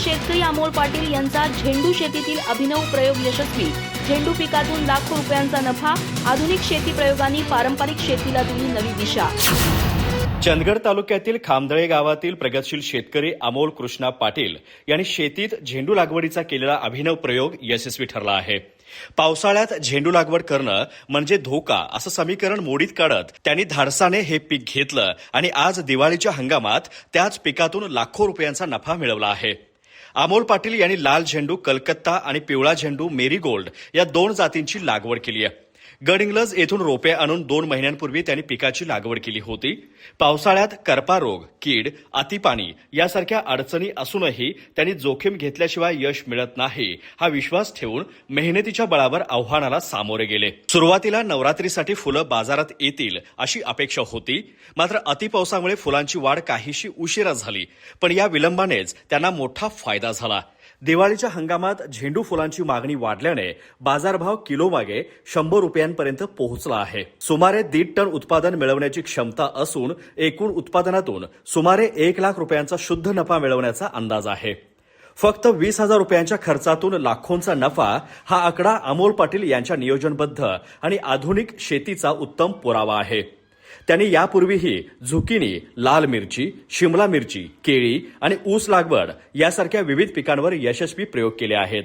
शेतकरी अमोल पाटील यांचा झेंडू शेतीतील अभिनव प्रयोग यशस्वी. झेंडू पिकातून लाखो रुपयांचा नफा आधुनिक शेती प्रयोगांनी पारंपरिक शेतीला दिली नवी दिशा. चंदगड तालुक्यातील खामदळे गावातील प्रगतशील शेतकरी अमोल कृष्णा पाटील यांनी शेतीत झेंडू लागवडीचा केलेला अभिनव प्रयोग यशस्वी ठरला आहे. पावसाळ्यात झेंडू लागवड करणं म्हणजे धोका असं समीकरण मोडीत काढत त्यांनी धाडसाने हे पीक घेतलं आणि आज दिवाळीच्या हंगामात त्याच पिकातून लाखो रुपयांचा नफा मिळवला आहे. अमोल पाटील यांनी लाल झेंडू कलकत्ता आणि पिवळा झेंडू मेरीगोल्ड या दोन जातींची लागवड केली आहे. गडिंग्लज येथून रोपे आणून दोन महिन्यांपूर्वी त्यांनी पिकाची लागवड केली होती. पावसाळ्यात करपा रोग कीड अतिपाणी यासारख्या अडचणी असूनही त्यांनी जोखीम घेतल्याशिवाय यश मिळत नाही हा विश्वास ठेवून मेहनतीच्या बळावर आव्हानाला सामोरे गेले. सुरुवातीला नवरात्रीसाठी फुलं बाजारात येतील अशी अपेक्षा होती मात्र अतिपावसामुळे फुलांची वाढ काहीशी उशिरा झाली पण या विलंबानेच त्यांना मोठा फायदा झाला. दिवाळीच्या हंगामात झेंडू फुलांची मागणी वाढल्याने बाजारभाव किलोमागे शंभर रुपयांपर्यंत पोहोचला आहे. सुमारे दीड टन उत्पादन मिळवण्याची क्षमता असून एकूण उत्पादनातून सुमारे एक लाख रुपयांचा शुद्ध नफा मिळवण्याचा अंदाज आहे. फक्त वीस हजार रुपयांच्या खर्चातून लाखोंचा नफा हा आकडा अमोल पाटील यांच्या नियोजनबद्ध आणि आधुनिक शेतीचा उत्तम पुरावा आहे. त्यांनी यापूर्वीही झुकिनी लाल मिरची शिमला मिरची केळी आणि ऊस लागवड यासारख्या विविध पिकांवर यशस्वी प्रयोग केले आहेत.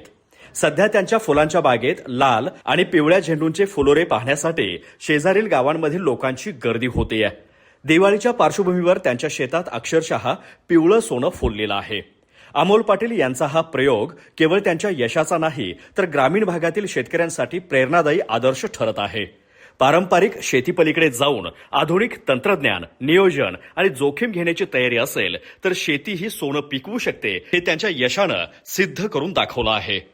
सध्या त्यांच्या फुलांच्या बागेत लाल आणि पिवळ्या झेंडूंचे फुलोरे पाहण्यासाठी शेजारील गावांमधील लोकांची गर्दी होते दिवाळीच्या पार्श्वभूमीवर त्यांच्या शेतात अक्षरशः पिवळं सोनं फुललेलं आहे. अमोल पाटील यांचा हा प्रयोग केवळ त्यांच्या यशाचा नाही तर ग्रामीण भागातील शेतकऱ्यांसाठी प्रेरणादायी आदर्श ठरत आहे. पारंपरिक शेतीपलीकडे जाऊन आधुनिक तंत्रज्ञान नियोजन आणि जोखीम घेण्याची तयारी असेल तर शेती ही सोनं पिकवू शकते हे त्यांच्या यशानं सिद्ध करून दाखवलं आहे.